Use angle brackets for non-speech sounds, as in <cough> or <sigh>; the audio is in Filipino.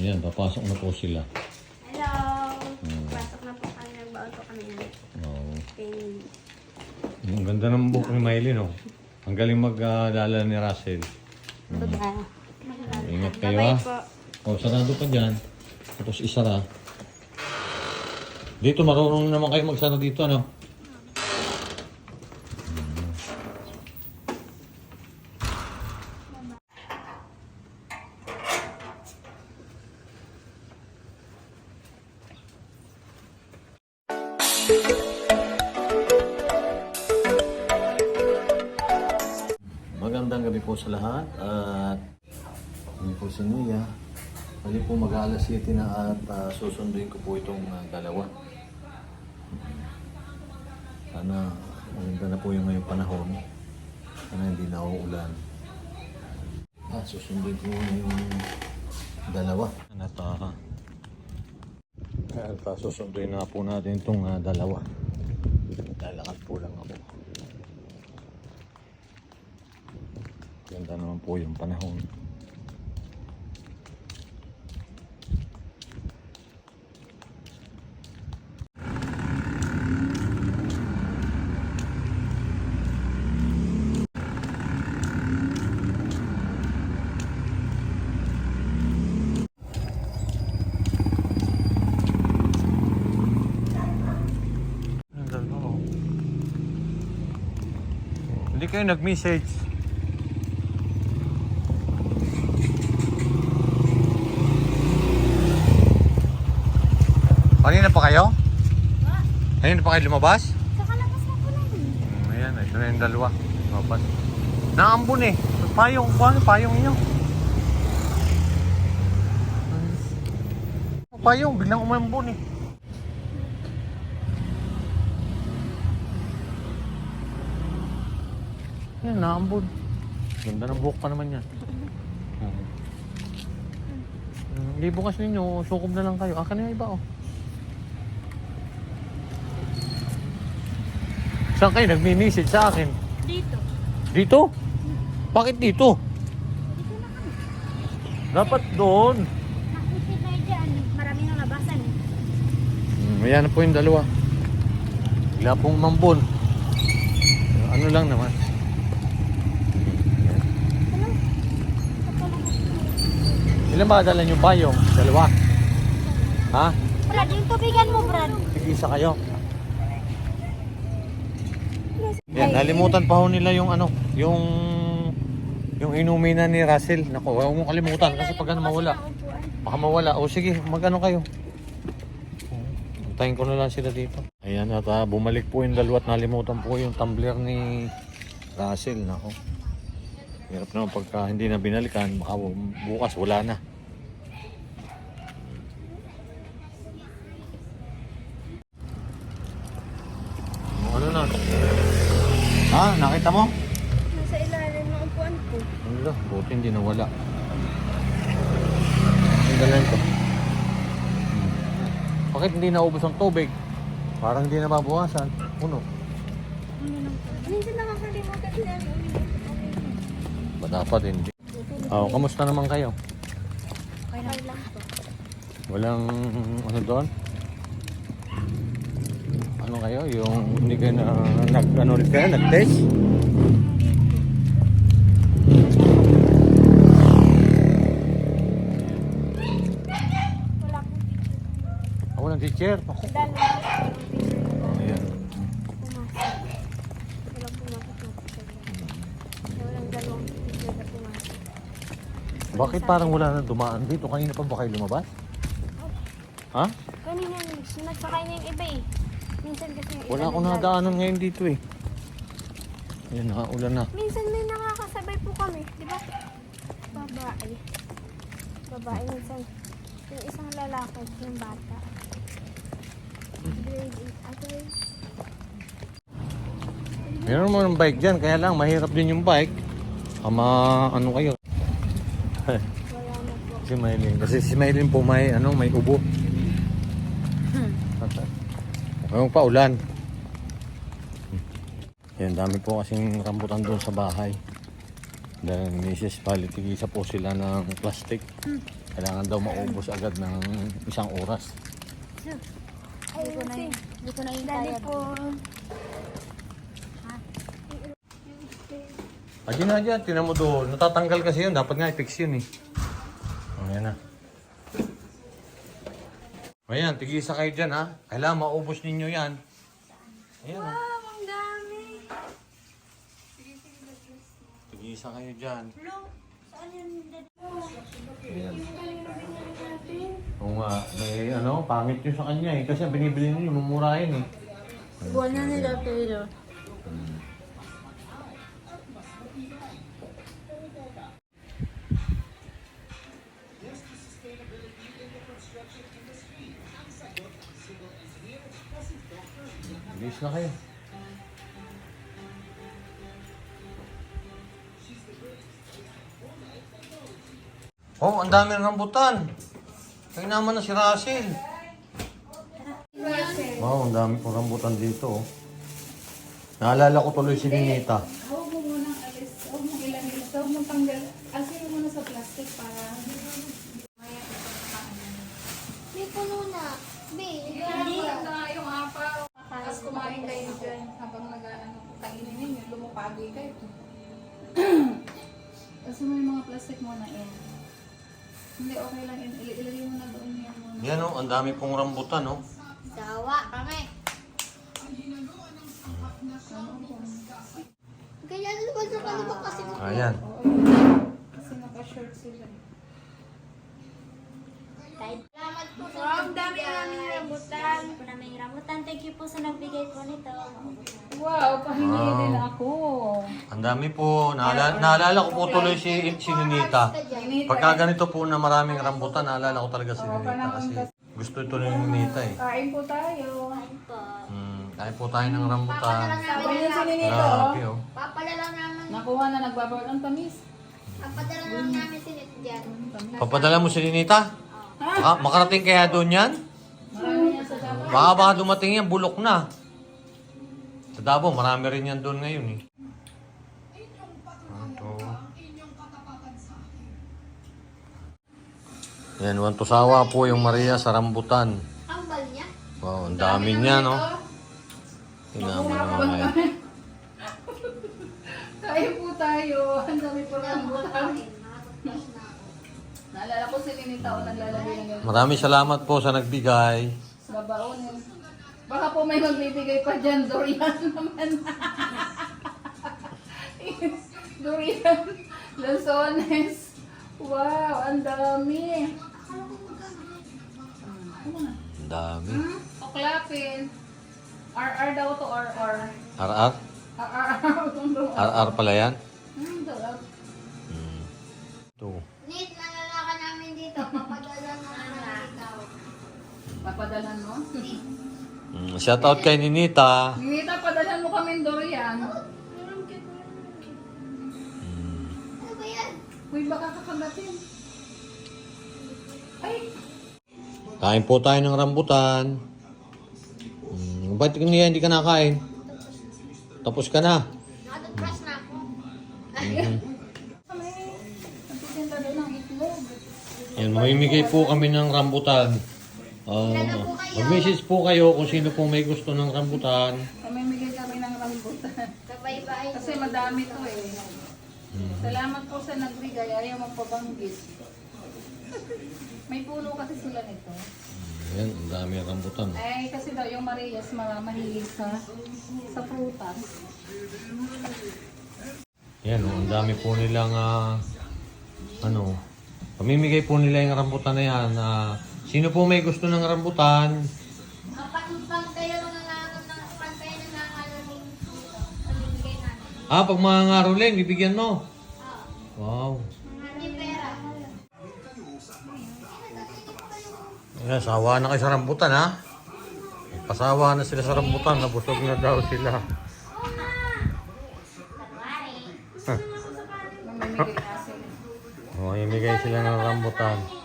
Ayan, papasok na po sila. Hello! Hmm. Pasok na po kami. Nagbaon po kami ng Oo. pain. Ang ganda ng buhok ni Maylin, oh. Ang galing mag-alala ni Russell. Bye-bye. Ingat kayo, ha? Bye-bye po. O, sarado pa dyan. Tapos isara. Dito, marunong naman kayo magsara dito, ano? Magandang gabi po sa lahat at hindi po si Nia. Mali po mag-aalas 7 na at ah, susunduin ko po itong ah, dalawa. Sana maganda na po yung ngayong panahon. Sana hindi na uulan. At susunduin ko muna yung dalawa. At uh, at ah, susunduin na po natin itong ah, dalawa. Lalakad po lang ako. Naman po yung panahon. Oh. Hindi kayo nag-message. Kanina pa kayo? Kanina pa kayo lumabas? Kakalabas na po namin. Hmm, ayan, ito na yung dalawa. Lumabas. Naambon eh. Payong, kung ano payong inyo? Payong, biglang umambon eh. Yan, naambon. Ganda ng buhok pa naman yan. <laughs> Hmm. Hmm, Hindi bukas ninyo, sukob na lang kayo. Akin na iba oh. Saan kayo nagmi-message sa akin? Dito. Dito? Bakit dito? Dito na kami. Dapat doon. Nakikita tayo dyan. Maraming nalabasan eh. Hmm, ayan na po yung dalawa. Wala pong mambon. Ano lang naman. Ilan ba dala yung payong? Dalawa. Ha? Brad, yung tubigan mo, Brad. Tig-isa kayo. Yan, nalimutan pa ho nila yung ano, yung yung inuminan ni Russell. Nako, huwag mong kalimutan kasi pag ano mawala. Baka mawala. O sige, magano kayo. Antayin ko na lang sila dito. Ayan at ah, bumalik po yung dalawa at nalimutan po yung tumbler ni Russell. Nako. Hirap naman pagka hindi na binalikan, baka bu- bukas wala na. Ano na? Ha? Nakita mo? Nasa ilalim ng upuan ko. Ano buti hindi nawala. Ang galing ko. Hmm. Bakit hindi naubos ang tubig? Parang hindi na mabuwasan. Puno. Ano? Minsan nakakalimutan sila ang. Ba dapat hindi? Oh, kamusta naman kayo? Okay lang po. Walang ano doon? Ano kayo? Yung hindi kayo na nag ano ulit kayo? Nag-test? Ako ng teacher. Ako. Ayan. Bakit parang wala na dumaan dito? Kanina pa ba kayo lumabas? Ha? Kanina, nagsakay na yung iba eh. Minsan kasi yung Wala akong nadaanan ngayon dito eh. Ayan, nakaulan na. Minsan may nakakasabay po kami, di ba? Babae. Babae minsan. Yung isang lalaki, yung bata. Grade 8. Ate, Meron mo ng bike dyan, kaya lang mahirap din yung bike. Ama, ano kayo? wala na po. si Maylin. Kasi si Maylin po may, ano, may ubo. Ngayong pa ulan. Yan, dami po kasing rambutan doon sa bahay. Dahil municipality, isa po sila ng plastic. Kailangan daw maubos agad ng isang oras. Ko na ko na Dali po. Dyan na dyan. Tinan mo doon. Natatanggal kasi yun. Dapat nga i-fix yun eh. Oh, yan na. Ayan, tigisa kayo dyan ha. Kailangan maubos ninyo yan. Ayan ha. Wow, ang dami. Tigisa kayo dyan. Lo, saan yan? Ayan. natin. Oo nga, may ano, pangit yun sa kanya eh. Kasi binibili ninyo, mumurahin eh. Buwan na nila pero. Bilis na kayo. Oh, ang dami ng rambutan. Kaya naman na si Russell. Wow, ang dami pong rambutan dito. oh. Naalala ko tuloy si Ninita. Huwag mo munang alis. Huwag mo ilangin. Huwag mo tanggal. Asin mo muna sa plastic para... May puno na. Be, Hindi. Ito nga yung apaw. Tapos kumain kayo dyan habang nag-ano. Kainin ninyo. Lumupagi kayo. <clears throat> Kasi mo yung mga plastic muna in. Hindi, okay lang. in. Il- Ilagay mo na doon yan muna. Yan oh, ang dami pong rambutan oh. Sawa kami. Kaya ano ba sa kanila kasi Ayan. Kasi naka-short sila. Salamat po sa ang dami namin rambutan. po namin rambutan. Thank you po sa nagbigay po nito. Wow, pahingi Wow. din ako. Ang dami po. Naalala, naalala ko po tuloy si, si Ninita. Pagka ganito po na maraming rambutan, naalala ko talaga si Ninita kasi gusto ito ni Ninita eh. Kain po tayo. Po. Hmm, kaya po tayo ng rambutan. Sabi niya si Ninito. Grabe oh. Papadala naman. Nakuha na nagbabawal ang tamis. Papadala lang namin si Nito dyan. Papadala mo si Ninita? Ah, makarating kaya doon yan? Marami sa dapat. Baka baka dumating yan, bulok na. Sa Davao, marami rin yan doon ngayon eh. Ito. Yan, wantusawa po yung Maria sa rambutan. Tambal niya. Wow, ang dami niya, no? Tingnan mo naman ngayon. <laughs> Kain po tayo. Ang dami po rambutan. Naalala ko si Ninita o naglalagay ng. Maraming salamat po sa nagbigay. Sa babaonin. Baka po may magbibigay pa dyan. Durian <laughs> naman. Durian. Lansones. Wow, ang dami. Na? Ang dami. Hmm? Oklapin. RR daw to RR. RR? RR. RR pala yan? Hmm, daw. Hmm. Ito. Nit, nalalaka namin dito. Papadala namin ikaw. Papadalan mo? <laughs> Hmm. Shout out kay Ninita. Ninita, padalan mo kami durian. Hmm. Ano ba yan? Uy, baka kakagatin. Ay, Kain po tayo ng rambutan. Hmm. Ba't niya hindi ka nakain? Tapos ka na. Nakatutbrush na ako. Mhm. ng itlog. Yan, mamimigay po kami ng rambutan. Uh, mag-message po kayo kung sino po may gusto ng rambutan. Mamimigay kami ng rambutan. <laughs> Sabay-bay. Kasi madami to eh. Hmm. Salamat po sa nagbigay. Ayaw magpabanggit. <laughs> May puno kasi sila nito. Yan, ang dami ng rambutan. Ay, kasi daw yung Marias mga mahilig sa sa prutas. Yan, oh, ang dami po nilang ah, ano, pamimigay po nila yung rambutan na yan. ah, sino po may gusto ng rambutan? Ah, pag mga ngaruling, bibigyan mo. Wow. hindi pera. Yan, sawa na kayo sa rambutan ha. Pasawa na sila sa rambutan, nabusog na daw sila. Mamimigay. Oh, sila ng rambutan.